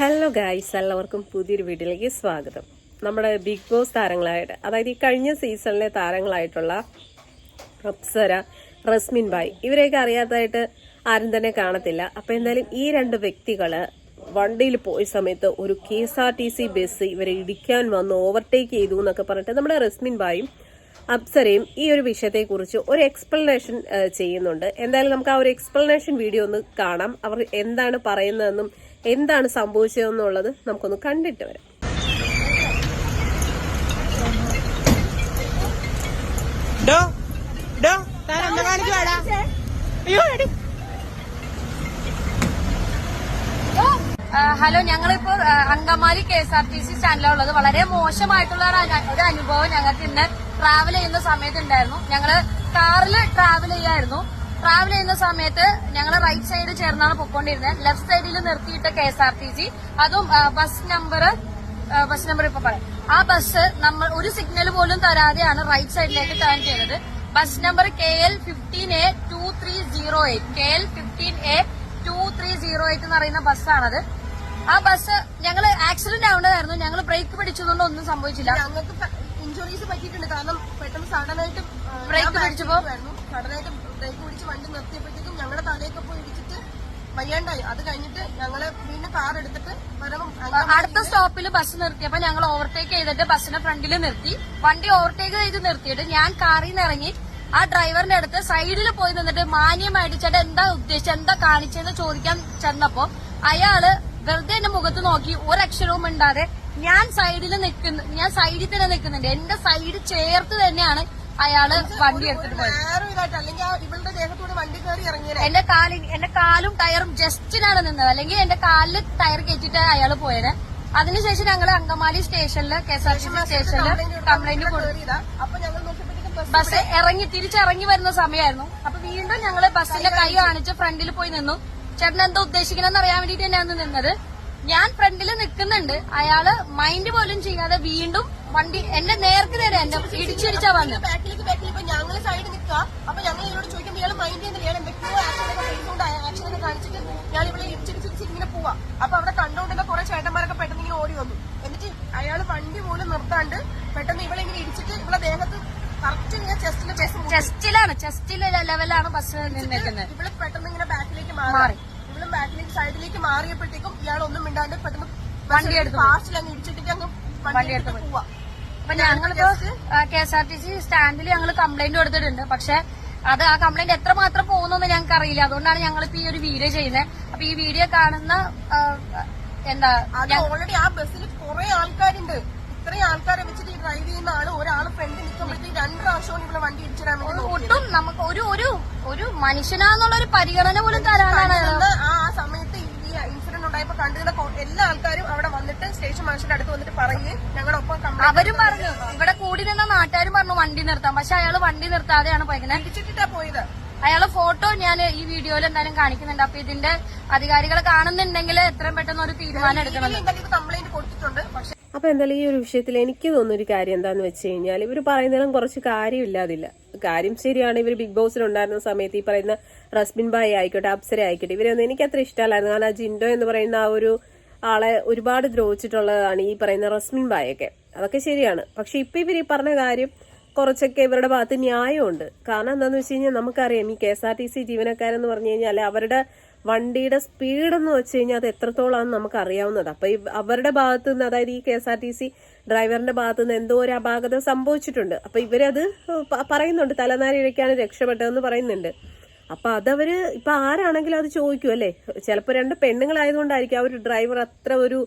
Hello guys എല്ലാവർക്കും പുതിയൊരു വീട്ടിലേക്ക് സ്വാഗതം. നമ്മുടെ ബിഗ് ബോസ് താരങ്ങളായിട്ട് അതായത് ഈ കഴിഞ്ഞ സീസണിലെ താരങ്ങളായിട്ടുള്ള അപ്സര റസ്മിൻ ബായ് ഇവരെയൊക്കെ അറിയാത്തതായിട്ട് ആരും തന്നെ കാണത്തില്ല. അപ്പോൾ എന്തായാലും ഈ രണ്ട് വ്യക്തികൾ വണ്ടിയിൽ പോയ സമയത്ത് ഒരു K S R T C bus ഇവരെ ഇടിക്കാൻ വന്ന് ഓവർടേക്ക് ചെയ്തു എന്നൊക്കെ പറഞ്ഞിട്ട് നമ്മുടെ റസ്മിൻ ബായും അപ്സരയും ഈ ഒരു വിഷയത്തെക്കുറിച്ച് ഒരു എക്സ്പ്ലനേഷൻ ചെയ്യുന്നുണ്ട്. എന്തായാലും നമുക്ക് ആ ഒരു എക്സ്പ്ലനേഷൻ വീഡിയോ ഒന്ന് കാണാം. അവർ എന്താണ് പറയുന്നതെന്നും എന്താണ് സംഭവിച്ചതെന്നുള്ളത് നമുക്കൊന്ന് കണ്ടിട്ട് വരാം. ഹലോ ഞങ്ങളിപ്പോ Angamaly K S R T C സ്റ്റാൻഡിലുള്ളത്. ഉള്ളത് വളരെ മോശമായിട്ടുള്ള ഒരു ഒരു അനുഭവം ഞങ്ങൾക്ക് ഇന്ന് ട്രാവൽ ചെയ്യുന്ന സമയത്ത് ഉണ്ടായിരുന്നു. ഞങ്ങൾ കാറിൽ ട്രാവൽ ചെയ്യായിരുന്നു. ട്രാവൽ ചെയ്യുന്ന സമയത്ത് ഞങ്ങൾ റൈറ്റ് സൈഡ് ചേർന്നാണ് പൊക്കോണ്ടിരുന്നത് ലെഫ്റ്റ് സൈഡിൽ നിർത്തിയിട്ട K S R T C അതും ബസ് നമ്പർ ബസ് നമ്പർ ഇപ്പൊ പറയാം. ആ ബസ് നമ്മൾ ഒരു സിഗ്നൽ പോലും തരാതെയാണ് റൈറ്റ് സൈഡിലേക്ക് ടേൺ ചെയ്തത്. Bus number K L fifteen A two three zero eight K L fifteen A two three zero eight എന്ന് പറയുന്ന ബസ്സാണത് ആ ബസ് ഞങ്ങൾ ആക്സിഡന്റ് ആവേണ്ടതായിരുന്നു ഞങ്ങൾ ബ്രേക്ക് പിടിച്ചതുകൊണ്ട് ഒന്നും സംഭവിച്ചില്ല. ഞങ്ങൾക്ക് ഇഞ്ചുറീസ് പറ്റിയിട്ടുണ്ട്. കാരണം പെട്ടെന്ന് സഡനായിട്ട് ബ്രേക്ക് പിടിച്ചപ്പോ സഡനായിട്ട് ബ്രേക്ക് പിടിച്ച് വണ്ടി നിർത്തിയപ്പോഴത്തേക്കും ഞങ്ങളുടെ തലയൊക്കെ പോയി ഇടിച്ചിട്ട് വയ്യാണ്ടായി. അത് കഴിഞ്ഞിട്ട് ഞങ്ങൾ വീണ്ടും കാർ എടുത്തിട്ട് അടുത്ത സ്റ്റോപ്പിൽ ബസ് നിർത്തിയപ്പോ ഞങ്ങൾ ഓവർടേക്ക് ചെയ്തിട്ട് ബസ്സിന്റെ ഫ്രണ്ടിൽ നിർത്തി. വണ്ടി ഓവർടേക്ക് ചെയ്ത് നിർത്തിയിട്ട് ഞാൻ കാറിൽ നിന്ന് ഇറങ്ങി. ആ ഡ്രൈവറിന്റെ അടുത്ത് സൈഡിൽ പോയി നിന്നിട്ട് മാന്യമായിട്ട് ചേട്ടാ എന്താ ഉദ്ദേശിച്ചത്? എന്താ കാണിച്ചതെന്ന് ചോദിക്കാൻ ചെന്നപ്പോ അയാൾ വെറുതെ എന്റെ മുഖത്ത് നോക്കി. ഒരക്ഷരവും മിണ്ടാതെ ഞാൻ സൈഡിൽ നിൽക്കുന്നു ഞാൻ സൈഡിൽ തന്നെ നിൽക്കുന്നുണ്ട്. എന്റെ സൈഡ് ചേർത്ത് തന്നെയാണ് അയാൾ വണ്ടി എടുത്തിട്ട് പോയത്. എന്റെ കാലി എന്റെ കാലും ടയറും ജസ്റ്റിനാണ് നിന്നത്. അല്ലെങ്കിൽ എന്റെ കാലിൽ ടയർ കയറ്റിട്ട് അയാൾ പോയത്. അതിനുശേഷം ഞങ്ങൾ അങ്കമാലി സ്റ്റേഷനിൽ K S R T C സ്റ്റേഷനിൽ കംപ്ലൈന്റ് കൊടുത്തു ബസ് ഇറങ്ങി തിരിച്ചിറങ്ങി വരുന്ന സമയമായിരുന്നു. അപ്പൊ വീണ്ടും ഞങ്ങൾ ബസ്സിന്റെ കൈ കാണിച്ച്. ഫ്രണ്ടിൽ പോയി നിന്നു. ചേട്ടൻ എന്താ ഉദ്ദേശിക്കണമെന്ന് അറിയാൻ വേണ്ടിട്ട് തന്നെയാണ് നിന്നത്. ഞാൻ ഫ്രണ്ടിൽ നിൽക്കുന്നുണ്ട്. അയാൾ മൈൻഡ് പോലും ചെയ്യാതെ വീണ്ടും വണ്ടി എന്റെ നേർക്ക് നേരെ എന്നെ ഇടിച്ചിടിച്ചാ വന്നത് ബാക്കിലേക്ക് ബാക്കിൽ ഇപ്പൊ ഞങ്ങൾ സൈഡ് നിൽക്കുക. അപ്പൊ ഞങ്ങൾ ഇവരോട് ചോദിക്കുമ്പോൾ ഇയാൾ മൈൻഡ് ചെയ്യുന്നില്ല. ഇയാൾ എന്തൊക്കെയോ ചെയ്യുന്നുണ്ട്. ആക്ഷൻ ഒക്കെ കാണിച്ചിട്ട് ഞാൻ ഇവിടെ ഇടിച്ചിടിച്ചിടിച്ച് ഇങ്ങനെ പോവാ. അപ്പൊ അവിടെ കണ്ടുകൊണ്ടുള്ള കുറെ ചേട്ടന്മാരൊക്കെ പെട്ടെന്ന് ഇങ്ങനെ ഓടി വന്നു. എന്നിട്ട് അയാൾ വണ്ടി പോലും നിർത്താണ്ട് പെട്ടെന്ന് ഇവിടെ ഇങ്ങനെ ഇടിച്ചിട്ട് ഇവിടെ ദേഹത്ത് കറക്റ്റ് ഇങ്ങനെ ചെസ്റ്റിലെ ബസ് ചെസ്റ്റിലാണ് ചെസ്റ്റിലെ ലെവലാണ് ബസ് നിന്നേക്കുന്നത്. ഇവിടെ പെട്ടെന്ന് ഇങ്ങനെ ബാക്കിലേക്ക് മാറി. ബാക്കിലേക്ക് സൈഡിലേക്ക് മാറിയപ്പോഴത്തേക്കും ഇയാൾ ഒന്നും മിണ്ടാണ്ട് പെട്ടെന്ന് വണ്ടി എടുത്ത്. ഫാസ്റ്റിൽ അങ്ങ് ഇടിച്ചിട്ട് അങ്ങ് വണ്ടി വണ്ടി എടുത്ത് എടുത്ത് പോവാ. അപ്പൊ ഞങ്ങളിപ്പോ K S R T C സ്റ്റാൻഡിൽ ഞങ്ങൾ കംപ്ലൈന്റ് കൊടുത്തിട്ടുണ്ട്. പക്ഷെ അത് ആ കംപ്ലൈന്റ് എത്രമാത്രം പോകുന്നു ഞങ്ങൾക്ക് അറിയില്ല അതുകൊണ്ടാണ് ഞങ്ങൾ ഇപ്പൊ ഈ ഒരു വീഡിയോ ചെയ്യുന്നത് അപ്പൊ ഈ വീഡിയോ കാണുന്ന എന്താ ഓൾറെഡി ആ ബസ്സിൽ കുറെ ആൾക്കാരുണ്ട്. ഇത്രയും ആൾക്കാരെ വെച്ചിട്ട് ഈ ഡ്രൈവ് ചെയ്യുന്ന ആൾ ഒരാൾ ഫ്രണ്ട് നിൽക്കുമ്പോഴത്തേക്ക് രണ്ട് പ്രാവശ്യവും ഇവിടെ വണ്ടി ഇടിച്ചിടാൻ ഒട്ടും നമുക്ക് ഒരു ഒരു ഒരു മനുഷ്യനാന്നുള്ള ഒരു പരിഗണന പോലും തരാനാണ്. ആ കണ്ടിരുന്ന എല്ലാ ആൾക്കാരും അവിടെ വന്നിട്ട് സ്റ്റേഷൻ മാഷിന്റെ അടുത്ത് വന്നിട്ട് പറയുകയും ഞങ്ങളുടെ ഒപ്പം അവരും പറഞ്ഞു. ഇവിടെ കൂടി നിന്ന നാട്ടുകാരും പറഞ്ഞു വണ്ടി നിർത്താം. പക്ഷെ അയാൾ വണ്ടി നിർത്താതെയാണ് പോയത് അയാൾ പോയത്. അയാളെ ഫോട്ടോ ഞാൻ ഈ വീഡിയോയിൽ എന്തായാലും കാണിക്കുന്നുണ്ട്. അപ്പൊ ഇതിന്റെ അധികാരികൾ കാണുന്നുണ്ടെങ്കിൽ എത്രയും പെട്ടെന്ന് ഒരു തീരുമാനം എടുക്കണം കംപ്ലൈന്റ് അപ്പൊ എന്തായാലും ഈ ഒരു വിഷയത്തിൽ എനിക്ക് തോന്നുന്ന ഒരു കാര്യം എന്താന്ന് വെച്ച് കഴിഞ്ഞാൽ ഇവർ പറയുന്നതിലും കുറച്ച് കാര്യമില്ലാതില്ല. കാര്യം ശരിയാണ് ഇവർ ബിഗ് ബോസിൽ ഉണ്ടായിരുന്ന സമയത്ത് ഈ പറയുന്ന റസ്മിൻ ബായി ആയിക്കോട്ടെ അപ്സര ആയിക്കോട്ടെ ഇവരൊന്നും എനിക്ക് അത്ര ഇഷ്ടമല്ലായിരുന്നു. കാരണം ആ ജിൻഡോ എന്ന് പറയുന്ന ആ ഒരു ആളെ ഒരുപാട് ദ്രോഹിച്ചിട്ടുള്ളതാണ് ഈ പറയുന്ന റസ്മിൻ ബായൊക്കെ അതൊക്കെ ശരിയാണ്. പക്ഷെ ഇപ്പൊ ഇവർ ഈ പറഞ്ഞ കാര്യം കുറച്ചൊക്കെ ഇവരുടെ ഭാഗത്ത് ന്യായമുണ്ട്. കാരണം എന്താന്ന് വെച്ച് കഴിഞ്ഞാൽ നമുക്കറിയാം ഈ K S R T C ജീവനക്കാരെന്ന് പറഞ്ഞു കഴിഞ്ഞാൽ അവരുടെ വണ്ടിയുടെ സ്പീഡ് എന്ന് വെച്ച് കഴിഞ്ഞാൽ അത് എത്രത്തോളാണെന്ന് നമുക്ക് അറിയാവുന്നത് അപ്പൊ അവരുടെ ഭാഗത്ത് നിന്ന് അതായത് ഈ K S R T C ഡ്രൈവറിന്റെ ഭാഗത്ത് നിന്ന് എന്തോ ഒരു അപാകത സംഭവിച്ചിട്ടുണ്ട്. അപ്പൊ ഇവരത് പറയുന്നുണ്ട്. തലനാരിഴയ്ക്കാണ് രക്ഷപ്പെട്ടതെന്ന് പറയുന്നുണ്ട്. അപ്പൊ അതവര് ഇപ്പൊ ആരാണെങ്കിലും അത് ചോദിക്കും അല്ലേ? ചിലപ്പോൾ രണ്ട് പെണ്ണുങ്ങളായതുകൊണ്ടായിരിക്കും ആ ഒരു ഡ്രൈവർ അത്ര ഒരു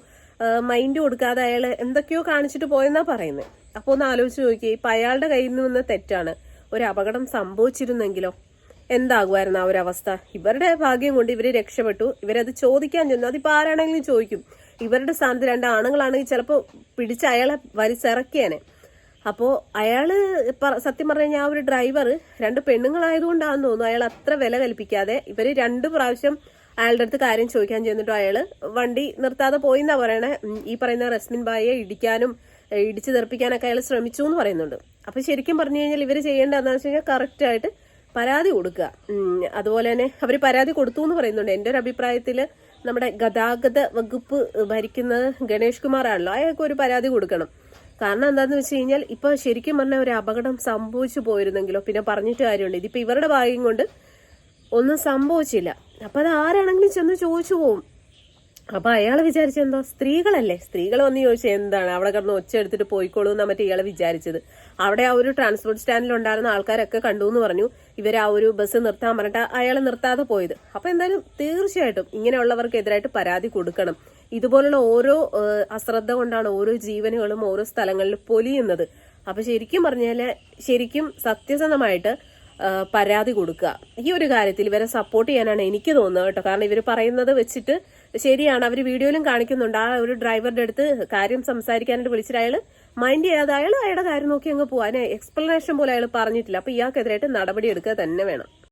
മൈൻഡ് കൊടുക്കാതെ അയാൾ എന്തൊക്കെയോ കാണിച്ചിട്ട് പോയെന്നാ പറയുന്നത് അപ്പൊ ഒന്ന് ആലോചിച്ച് നോക്കി ഇപ്പൊ അയാളുടെ കയ്യിൽ നിന്ന് വന്ന തെറ്റാണ്. ഒരു അപകടം സംഭവിച്ചിരുന്നെങ്കിലോ എന്താകുമായിരുന്നു ആ ഒരു അവസ്ഥ ഇവരുടെ ഭാഗ്യം കൊണ്ട് ഇവർ രക്ഷപ്പെട്ടു. ഇവരത് ചോദിക്കാൻ ചെന്നു. അതിപ്പോൾ ആരാണെങ്കിലും ചോദിക്കും. ഇവരുടെ സ്ഥാനത്ത് രണ്ട് ആണുങ്ങളാണെങ്കിൽ ചിലപ്പോ പിടിച്ച് അയാളെ വലിച്ചിറക്കിയാനെ. അപ്പോ അയാൾ സത്യം പറഞ്ഞു ആ ഒരു ഡ്രൈവർ രണ്ട് പെണ്ണുങ്ങളായതുകൊണ്ടാണെന്ന് തോന്നുന്നു. അയാൾ അത്ര വില കൽപ്പിക്കാതെ ഇവർ രണ്ട് പ്രാവശ്യം അയാളുടെ അടുത്ത് കാര്യം ചോദിക്കാൻ ചെന്നിട്ടും അയാൾ വണ്ടി നിർത്താതെ പോയിന്നാ പറയണേ. ഈ പറയുന്ന റസ്മിൻ ബായെ ഇടിക്കാനും ഇടിച്ചു തെറിപ്പിക്കാനൊക്കെ അയാൾ ശ്രമിച്ചു എന്ന് പറയുന്നുണ്ട്. അപ്പൊ ശരിക്കും പറഞ്ഞു കഴിഞ്ഞാൽ ഇവർ ചെയ്യേണ്ട എന്താണെന്ന് വെച്ച് കഴിഞ്ഞാൽ കറക്റ്റ് ആയിട്ട് പരാതി കൊടുക്കുക. അതുപോലെ തന്നെ അവർ പരാതി കൊടുത്തു എന്ന് പറയുന്നുണ്ട്. എന്റെ ഒരു അഭിപ്രായത്തിൽ നമ്മുടെ ഗതാഗത വകുപ്പ് ഭരിക്കുന്നത് ഗണേഷ് കുമാറാണല്ലോ. അയാൾക്ക് ഒരു പരാതി കൊടുക്കണം. കാരണം എന്താന്ന് വെച്ച് കഴിഞ്ഞാൽ ഇപ്പൊ ശരിക്കും പറഞ്ഞ ഒരു അപകടം സംഭവിച്ചു പോയിരുന്നെങ്കിലോ പിന്നെ പറഞ്ഞിട്ട് കാര്യമുണ്ട്. ഇതിപ്പോ ഇവരുടെ ഭാഗ്യം കൊണ്ട് ഒന്നും സംഭവിച്ചില്ല. അപ്പൊ അത് ആരാണെങ്കിലും ചെന്ന് ചോദിച്ചു പോവും. അപ്പൊ അയാൾ വിചാരിച്ച എന്തോ? സ്ത്രീകളല്ലേ? സ്ത്രീകൾ വന്ന് ചോദിച്ചാൽ എന്താണ്? അവിടെ കിടന്ന് ഒച്ച എടുത്തിട്ട് പോയിക്കോളൂ എന്നാ മറ്റേ ഇയാളെ വിചാരിച്ചത്. അവിടെ ആ ഒരു ട്രാൻസ്പോർട്ട് സ്റ്റാൻഡിൽ ഉണ്ടായിരുന്ന ആൾക്കാരൊക്കെ കണ്ടു എന്ന് പറഞ്ഞു. ഇവർ ആ ഒരു ബസ് നിർത്താൻ പറഞ്ഞിട്ട് അയാൾ നിർത്താതെ പോയത്. അപ്പൊ എന്തായാലും തീർച്ചയായിട്ടും ഇങ്ങനെയുള്ളവർക്ക് എതിരായിട്ട് പരാതി കൊടുക്കണം. ഇതുപോലുള്ള ഓരോ അശ്രദ്ധ കൊണ്ടാണ് ഓരോ ജീവനുകളും ഓരോ സ്ഥലങ്ങളിൽ പൊലിയുന്നത്. അപ്പൊ ശരിക്കും പറഞ്ഞാൽ ശരിക്കും സത്യസന്ധമായിട്ട് പരാതി കൊടുക്കുക. ഈ ഒരു കാര്യത്തിൽ ഇവരെ സപ്പോർട്ട് ചെയ്യാനാണ് എനിക്ക് തോന്നുന്നത് കേട്ടോ. കാരണം ഇവർ പറയുന്നത് വെച്ചിട്ട് ശരിയാണ്. അവർ വീഡിയോയിലും കാണിക്കുന്നുണ്ട്. ആ ഒരു ഡ്രൈവറുടെ അടുത്ത് കാര്യം സംസാരിക്കാനായിട്ട് വിളിച്ചിട്ട് അയാൾ മൈൻഡ് ചെയ്യാതെ അയാൾ അയാളുടെ കാര്യം നോക്കി അങ്ങ് പോകാൻ എക്സ്പ്ലനേഷൻ പോലെ അയാൾ പറഞ്ഞിട്ടില്ല. അപ്പൊ ഇയാൾക്കെതിരായിട്ട് നടപടി എടുക്കുക തന്നെ വേണം.